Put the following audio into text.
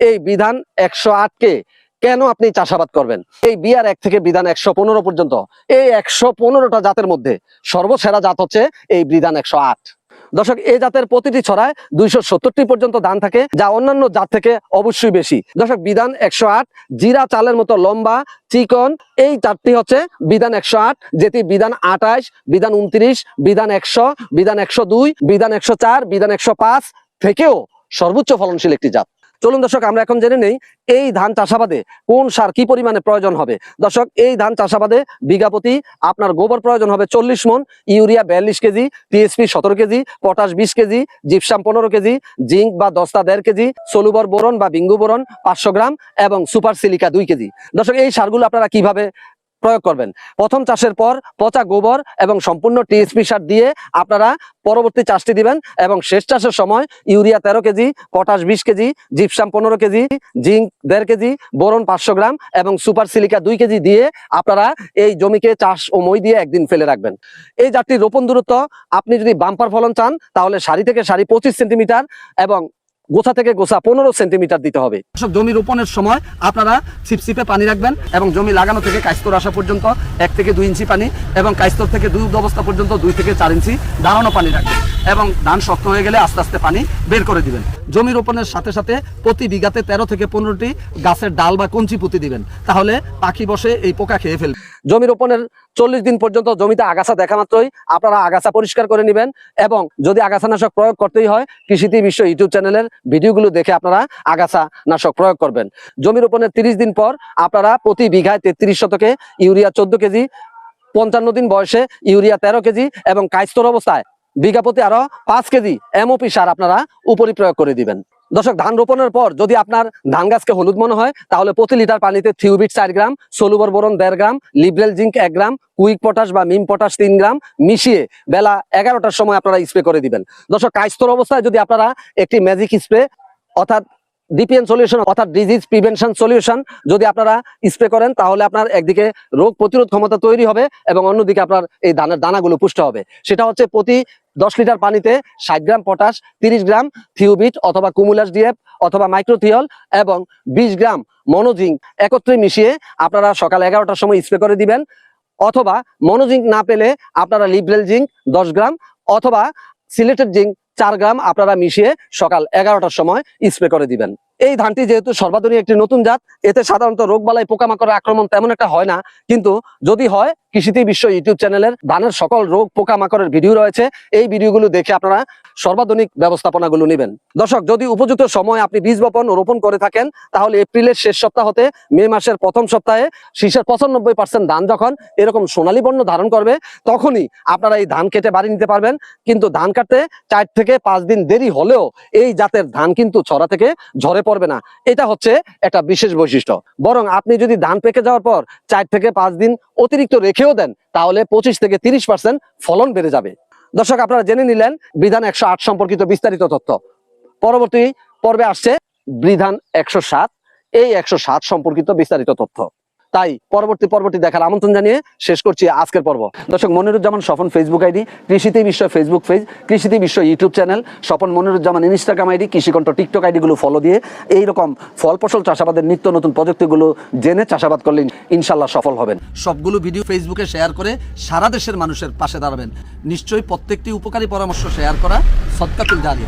এই বিধান একশো আটকে কেন আপনি চাষাবাদ করবেন? এই বিয়ার এক থেকে বিধান একশো পনেরো পর্যন্ত। এই একশো পনেরোটা জাতের মধ্যে সর্বসেরা জাত হচ্ছে এই বিধান একশো আট। দর্শক, এই জাতের প্রতিটি ছড়ায় দুইশো সত্তরটি পর্যন্ত ধান থাকে, যা অন্যান্য জাত থেকে অবশ্যই বেশি। দর্শক, বিধান একশো আট, জিরা চালের মতো লম্বা, চিকন, এই চারটি হচ্ছে বিধান একশো আট, যেটি বিধান আঠাশ, বিধান উনত্রিশ, বিধান একশো বিধান একশো দুই, বিধান একশো চার, বিধান একশো পাঁচ থেকেও সর্বোচ্চ ফলনশীল একটি জাত। চলুন দর্শক, আমরা এখন জেনে নেই এই ধান চাষাবাদে কোন সার কি পরিমাণে প্রয়োজন হবে। দর্শক, এই ধান চাষাবাদে বিঘা প্রতি আপনার গোবর প্রয়োজন হবে চল্লিশ মন, ইউরিয়া বিয়াল্লিশ কেজি, টিএসপি সতেরো কেজি, পটাশ বিশ কেজি, জিপসাম পনেরো কেজি, জিঙ্ক বা দস্তা দেড় কেজি, সলুবর বোরন বা বিঙ্গু বোরন পাঁচশো গ্রাম এবং সুপার সিলিকা দুই কেজি। দর্শক, এই সারগুলো আপনারা কীভাবে প্রয়োগ করবেন। প্রথম চাষের পর পচা গোবর এবং সম্পূর্ণ টিএসপি সার দিয়ে আপনারা পরবর্তী চাষটি দিবেন এবং শেষ চাষের সময় ইউরিয়া তেরো কেজি, পটাশ বিশ কেজি, জিপসাম পনেরো কেজি, জিঙ্ক দেড় কেজি, বোরন পাঁচশো গ্রাম এবং সুপার সিলিকা দুই কেজি দিয়ে আপনারা এই জমিকে চাষ ও মই দিয়ে একদিন ফেলে রাখবেন। এই জাতটির রোপণ দূরত্ব, আপনি যদি বাম্পার ফলন চান, তাহলে সারি থেকে সারি পঁচিশ সেন্টিমিটার এবং গোছা থেকে গোসা পনেরো সেন্টিমিটার দিতে হবে। সব জমি রোপণের সময় আপনারা ছিপছিপে পানি রাখবেন এবং জমি লাগানো থেকে কাস্তর আসা পর্যন্ত এক থেকে দুই ইঞ্চি পানি এবং কাস্তর থেকে দুই অবস্থা পর্যন্ত দুই থেকে চার ইঞ্চি দাঁড়ানো পানি রাখবেন এবং ধান শক্ত হয়ে গেলে আস্তে আস্তে পানি বের করে দিবেন। জমি রোপণের সাথে সাথে প্রতি বিঘাতে তেরো থেকে পনেরোটি গাছের ডাল বা কঞ্চি পুঁতি দিবেন। তাহলে পাখি বসে এই পোকা খেয়ে ফেলবে। জমি রোপণের চল্লিশ দিন পর্যন্ত জমিতে আগাছা দেখা মাত্রই আপনারা আগাছা পরিষ্কার করে নেবেন এবং যদি আগাছা নাশক প্রয়োগ করতেই হয় কৃষিতে বিশ্ব ইউটিউব চ্যানেলের ভিডিওগুলো দেখে আপনারা আগাছা নাশক প্রয়োগ করবেন। জমি রোপণের তিরিশ দিন পর আপনারা প্রতি বিঘায় তেত্রিশ শতকে ইউরিয়া চোদ্দ কেজি, পঞ্চান্ন দিন বয়সে ইউরিয়া তেরো কেজি এবং কাইস্তর অবস্থায় বিঘা প্রতি আরও পাঁচ কেজি এমওপি সার আপনারা উপরি প্রয়োগ করে দিবেন। দর্শক, ধান রোপণের পর যদি আপনার ধান গাছকে হলুদ মনে হয়, তাহলে প্রতি লিটার পানিতে থিউবিট চার গ্রাম, সলুবর বোরন দেড় গ্রাম, লিবরেল জিঙ্ক এক গ্রাম, কুইক পটাশ বা মিম পটাশ তিন গ্রাম মিশিয়ে বেলা এগারোটার সময় আপনারা স্প্রে করে দিবেন। দর্শক, কাইস্তর অবস্থায় যদি আপনারা একটি ম্যাজিক স্প্রে অর্থাৎ ডিপিএন সলিউশন অর্থাৎ ডিজিজ প্রিভেনশন সলিউশন যদি আপনারা স্প্রে করেন, তাহলে আপনার একদিকে রোগ প্রতিরোধ ক্ষমতা তৈরি হবে এবং অন্যদিকে আপনার এই ধানের দানাগুলো পুষ্ট হবে। সেটা হচ্ছে প্রতি দশ লিটার পানিতে ষাট গ্রাম পটাশ, তিরিশ গ্রাম থিওবিট অথবা কুমুলাস ডিএফ অথবা মাইক্রোথিয়ল এবং বিশ গ্রাম মনোজিং একত্রে মিশিয়ে আপনারা সকাল এগারোটার সময় স্প্রে করে দিবেন। অথবা মনোজিঙ্ক না পেলে আপনারা লিবরেল জিঙ্ক দশ গ্রাম অথবা সিলেটেড জিঙ্ক চার গ্রাম আপনারা মিশিয়ে সকাল এগারোটার সময় স্প্রে করে দিবেন। এই ধানটি যেহেতু সর্বাধুনিক একটি নতুন জাত, এতে সাধারণত রোগবালাই, পোকামাকড়ের আক্রমণ তেমন একটা হয় না। কিন্তু যদি হয় কৃষিতে বিশ্ব ইউটিউব চ্যানেলের ধানের সকল রোগ, পোকামাকড়ের ভিডিও রয়েছে। এই ভিডিওগুলো দেখে আপনারা সর্বাধুনিক ব্যবস্থাপনাগুলো নেবেন। দর্শক, যদি উপযুক্ত সময় আপনি বীজ বপন রোপণ করে থাকেন, তাহলে এপ্রিলের শেষ সপ্তাহ হতে মে মাসের প্রথম সপ্তাহে শীষের পঁচানব্বই পার্সেন্ট ধান যখন এরকম সোনালী বর্ণ ধারণ করবে, তখনই আপনারা এই ধান কেটে বাড়ি নিতে পারবেন। কিন্তু ধান কাটতে চার থেকে পাঁচ দিন দেরি হলেও এই জাতের ধান কিন্তু ছড়া থেকে ঝরে পড়বে না। এটা হচ্ছে একটা বিশেষ বৈশিষ্ট্য। বরং আপনি যদি ধান পেকে যাওয়ার পর চার থেকে পাঁচ দিন অতিরিক্ত রেখেও দেন, তাহলে পঁচিশ থেকে তিরিশ পার্সেন্ট ফলন বেড়ে যাবে। দর্শক, আপনারা জেনে নিলেন বিধান একশো আট সম্পর্কিত বিস্তারিত তথ্য। পরবর্তী পর্বে আসছে বিধান একশো সাত। এই একশো সাত সম্পর্কিত বিস্তারিত তথ্য। তাই পরবর্তী পর্বটি দেখার আমন্ত্রণ জানিয়ে শেষ করছি আজকের পর্ব। দর্শক, মনিরুজ্জামান স্বপন ফেসবুক আইডি কৃষিতে বিশ্ব ফেসবুক পেজ কৃষিতে বিশ্ব YouTube channel Swapan Moniruzzaman Instagram ID Krishikantha TikTok আইডিগুলো follow দিয়ে এইরকম ফল ফসল চাষাবাদের নিত্য নতুন প্রযুক্তিগুলো জেনে চাষাবাদ করলে ইনশাল্লাহ সফল হবেন। সবগুলো ভিডিও ফেসবুকে শেয়ার করে সারা দেশের মানুষের পাশে দাঁড়াবেন। নিশ্চয়ই প্রত্যেকটি উপকারী পরামর্শ শেয়ার করা সৎকাতুল জারিয়া।